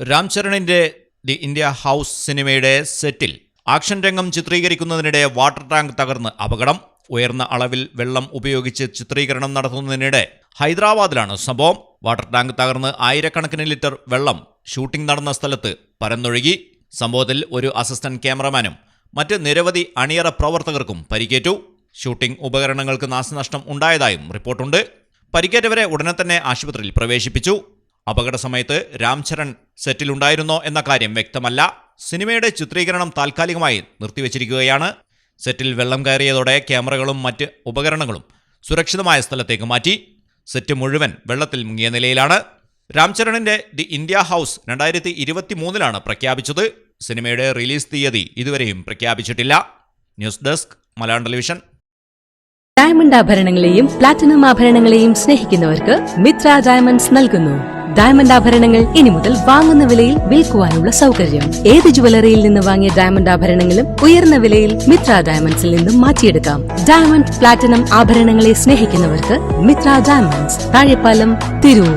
രാം ചരണിന്റെ the India house സിനിമയുടെ സെറ്റിൽ ആക്ഷൻ രംഗം ചിത്രീകരിക്കുന്നതിനിടെ വാട്ടർ ടാങ്ക് തകർന്ന് അപകടം. ഉയർന്ന അളവിൽ വെള്ളം ഉപയോഗിച്ച് ചിത്രീകരണം നടത്തുന്നതിനിടെ ഹൈദരാബാദിലാണ് സംഭവം. വാട്ടർ ടാങ്ക് തകർന്ന് ആയിരക്കണക്കിന് ലിറ്റർ വെള്ളം ഷൂട്ടിംഗ് നടന്ന സ്ഥലത്ത് പരന്നൊഴുകി. സംഭവത്തിൽ ഒരു അസിസ്റ്റന്റ് ക്യാമറമാനും മറ്റ് നിരവധി അണിയറ പ്രവർത്തകർക്കും പരിക്കേറ്റു. ഷൂട്ടിംഗ് ഉപകരണങ്ങൾക്ക് നാശനഷ്ടം ഉണ്ടായതായും റിപ്പോർട്ടുണ്ട്. പരിക്കേറ്റവരെ ഉടനെ തന്നെ ആശുപത്രിയിൽ പ്രവേശിപ്പിച്ചു. അപകട സമയത്ത് രാംചരൺ സെറ്റിലുണ്ടായിരുന്നോ എന്ന കാര്യം വ്യക്തമല്ല. സിനിമയുടെ ചിത്രീകരണം താൽക്കാലികമായി നിർത്തിവച്ചിരിക്കുകയാണ്. സെറ്റിൽ വെള്ളം കയറിയതോടെ ക്യാമറകളും മറ്റ് ഉപകരണങ്ങളും സുരക്ഷിതമായ സ്ഥലത്തേക്ക് മാറ്റി. സെറ്റ് മുഴുവൻ വെള്ളത്തിൽ മുങ്ങിയ നിലയിലാണ്. രാംചരണിന്റെ ദി ഇന്ത്യ ഹൗസ് രണ്ടായിരത്തി ഇരുപത്തി മൂന്നിലാണ് പ്രഖ്യാപിച്ചത്. സിനിമയുടെ റിലീസ് തീയതി ഇതുവരെയും പ്രഖ്യാപിച്ചിട്ടില്ല. News desk Malayalam television. Diamond ആഭരണങ്ങളെയും platinum ആഭരണങ്ങളെയും സ്നേഹിക്കുന്നവർക്ക് മിത്ര ഡയമണ്ട്സ് നൽകുന്നു. ഡയമണ്ട് ആഭരണങ്ങൾ ഇനി മുതൽ വാങ്ങുന്ന വിലയിൽ വിൽക്കുവാനുള്ള സൗകര്യം. ഏത് ജുവലറിയിൽ നിന്ന് വാങ്ങിയ ഡയമണ്ട് ആഭരണങ്ങളും ഉയർന്ന വിലയിൽ മിത്ര ഡയമണ്ട്സിൽ നിന്നും മാറ്റിയെടുക്കാം. ഡയമണ്ട് പ്ലാറ്റിനം ആഭരണങ്ങളെ സ്നേഹിക്കുന്നവർക്ക് മിത്ര ഡയമണ്ട്സ് താഴെപ്പാലം തിരൂർ.